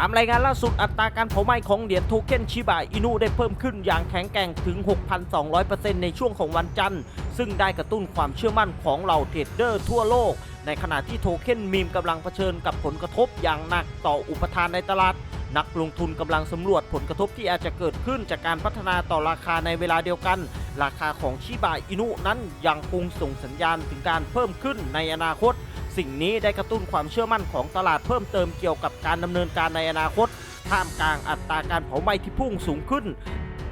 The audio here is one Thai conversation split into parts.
ตามรายงานล่าสุดอัตราการเผาไหม้ของเหรียญโทเค็นชิบะอินุได้เพิ่มขึ้นอย่างแข็งแกร่งถึง 6,200%ในช่วงของวันจันทร์ ซึ่งได้กระตุ้นความเชื่อมั่นของเหล่าเทรดเดอร์ทั่วโลก ในขณะที่โทเค็นมีมกำลังเผชิญกับผลกระทบอย่างหนักต่ออุปทานในตลาด นักลงทุนกำลังสำรวจผลกระทบที่อาจจะเกิดขึ้นจากการพัฒนาต่อราคาในเวลาเดียวกัน ราคาของชิบะอินุนั้นยังคงส่งสัญญาณถึงการเพิ่มขึ้นในอนาคต สิ่งนี้ได้กระตุ้นความเชื่อมั่นของตลาดเพิ่มเติมเกี่ยวกับการดำเนินการในอนาคต ท่ามกลางอัตราการเผาไหม้ที่พุ่งสูงขึ้น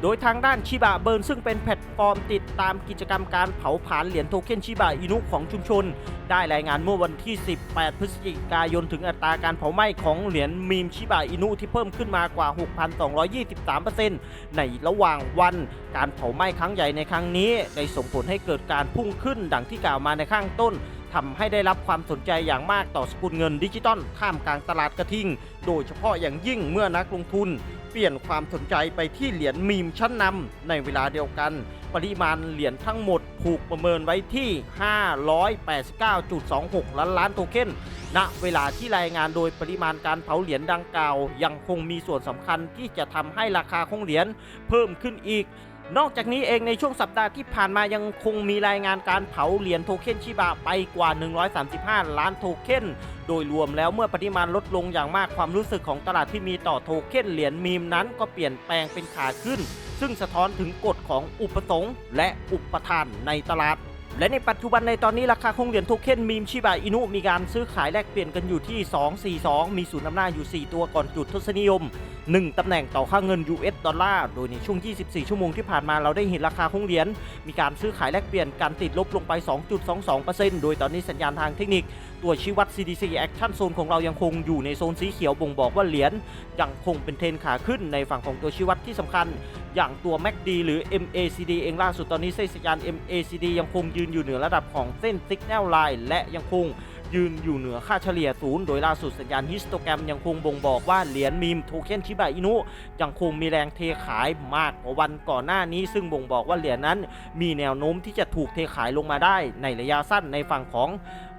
โดยทางด้านชิบะเบิร์นซึ่งเป็นแพลตฟอร์มติดตามกิจกรรมการเผาผลาญเหรียญโทเค็นชิบะอินุของชุมชน ได้รายงานเมื่อวันที่ 18 พฤศจิกายนถึงอัตราการเผาไหม้ของเหรียญมีมชิบะอินุที่เพิ่มขึ้นมากว่า 6,223%ในระหว่างวันการเผาไหม้ครั้งใหญ่ในครั้งนี้ ได้ส่งผลให้เกิดการพุ่งขึ้นดังที่กล่าวมาในข้างต้น ทำให้ได้รับความสนใจอย่างมากต่อสกุลเงินดิจิตอลท่ามกลางตลาดกระทิง โดยเฉพาะอย่างยิ่งเมื่อนักลงทุน เปลี่ยนความสนใจไปที่เหรียญมีมชั้นนำในเวลาเดียวกัน ปริมาณเหรียญทั้งหมดถูกประเมินไว้ที่ 589.26 ล้านล้านโทเค็นณเวลาที่รายงานโดยปริมาณการเผาเหรียญดังกล่าว ยังคงมีส่วนสำคัญที่จะทำให้ราคาของเหรียญเพิ่มขึ้นอีก นอกจากนี้เองในช่วงสัปดาห์ที่ผ่านมายังคงมีรายงานการเผาเหรียญโทเค็นชิบะไปกว่า 135 ล้านโทเค็น โดยรวมแล้วเมื่อปริมาณลดลงอย่างมากความรู้สึกของตลาดที่มีต่อโทเค็นเหรียญมีมนั้นก็เปลี่ยนแปลงเป็นขาขึ้น ซึ่งสะท้อนถึงกฎของอุปสงค์และอุปทานในตลาด และในปัจจุบันในตอนนี้ราคาของเหรียญโทเค็นมีมชิบะอินุมีการซื้อขายแลกเปลี่ยนกันอยู่ที่ 242 มีศูนย์อำนาจอยู่ 4 ตัวก่อนจุดทศนิยม 1 ตำแหน่งต่อค่าเงิน US ดอลลาร์ โดยในช่วง 24 ชั่วโมงที่ผ่านมาเราได้เห็นราคาของเหรียญมีการซื้อขายแลกเปลี่ยนการติดลบลงไป 2.22%โดยตอนนี้สัญญาณทางเทคนิค ตัวชี้วัด CDC Action Zone ของเรายังคงอยู่ในโซนสีเขียวบ่งบอกว่าเหรียญยังคงเป็นเทรนขาขึ้นในฝั่งของตัวชี้วัดที่สำคัญ อย่างตัว MACD หรือ MACD เองล่าสุดตอนนี้เส้นสัญญาณ MACD ยังคงยืนอยู่เหนือระดับของเส้น Signal Line และยังคงยืนอยู่เหนือค่าเฉลี่ยศูนย์โดยล่าสุดสัญญาณฮิสโตแกรมยังคงบ่งบอกว่าเหรียญมีมโทเค็นชิบะอินุยังคงมีแรงเทขายมากกว่าวันก่อนหน้านี้ ซึ่งบ่งบอกว่าเหรียญนั้น มีแนวโน้มที่จะถูกเทขายลงมาได้ในระยะสั้นในฝั่งของ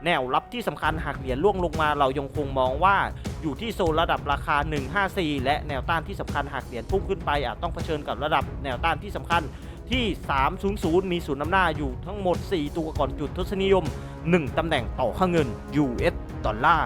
แนวรับที่สำคัญหากเหรียญล่วงลงมาเรายังคงมองว่าอยู่ที่โซนระดับราคา 154 และแนวต้านที่สำคัญหากเหรียญพุ่งขึ้นไปอาจต้องเผชิญกับระดับแนวต้านที่สำคัญ ที่ 300 มีศูนย์นำหน้าอยู่ทั้งหมด 4 ตัวก่อนจุดทศนิยม 1 ตำแหน่งต่อค่าเงิน US ดอลลาร์